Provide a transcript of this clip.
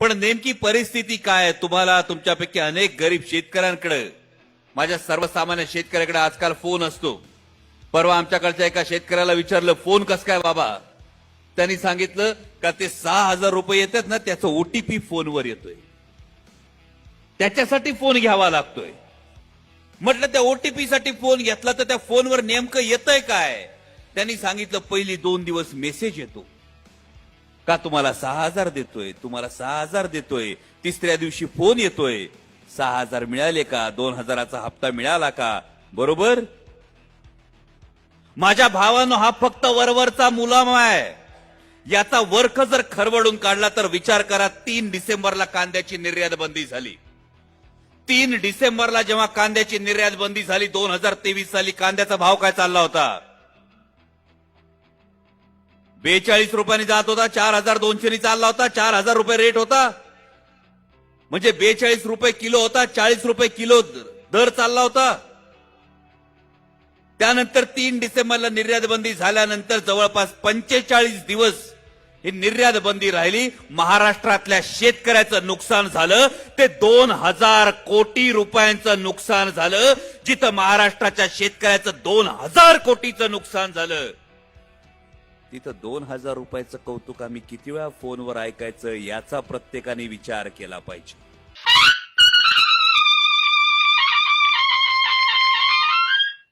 पण नेमकी परिस्थिती काय तुम्हाला तुमच्यापैकी अनेक गरीब शेतकऱ्यांकडे माझ्या सर्वसामान्य शेतकऱ्याकडे आजकाल फोन असतो. परवा आमच्याकडच्या एका शेतकऱ्याला विचारलं फोन कस काय बाबा? त्यांनी सांगितलं का ते सहा हजार रुपये येतात ना त्याचं ओटीपी फोनवर येतोय. त्याच्यासाठी फोन घ्यावा लागतोय. म्हटलं त्या ओटीपी साठी फोन घेतला तर त्या फोनवर नेमकं येतंय काय? त्यांनी सांगितलं पहिली दोन दिवस मेसेज येतो. का तुम्हाला सहा हजार देतोय? तुम्हाला सहा हजार देतोय. तिसऱ्या दिवशी फोन येतोय. सहा हजार मिळाले का? दोन हजाराचा हप्ता मिळाला का? बरोबर? माझ्या भावानं हा फक्त वरवरचा मुलामा आहे. याचा वर्ख जर खरवडून काढला तर विचार करा तीन डिसेंबरला कांद्याची निर्यात बंदी झाली. तीन डिसेंबरला जेव्हा कांद्याची निर्यात बंदी झाली दोन हजार तेवीस साली कांद्याचा भाव काय चालला होता? बेचाळीस रुपयांनी जात होता चार हजार दोनशेनी चालला होता चार हजार रुपये रेट होता. म्हणजे बेचाळीस रुपये किलो होता चाळीस रुपये किलो दर चालला होता. त्यानंतर तीन डिसेंबरला निर्यात बंदी झाल्यानंतर जवळपास पंचेचाळीस दिवस ही निर्यात बंदी राहिली. महाराष्ट्रातल्या शेतकऱ्याचं नुकसान झालं. ते दोन हजार कोटी रुपयांचं नुकसान झालं. जिथं महाराष्ट्राच्या शेतकऱ्याचं दोन हजार कोटीचं नुकसान झालं. तिथं दोन हजार रुपयाचं कौतुक आम्ही किती वेळा फोनवर ऐकायचं याचा प्रत्येकाने विचार केला पाहिजे.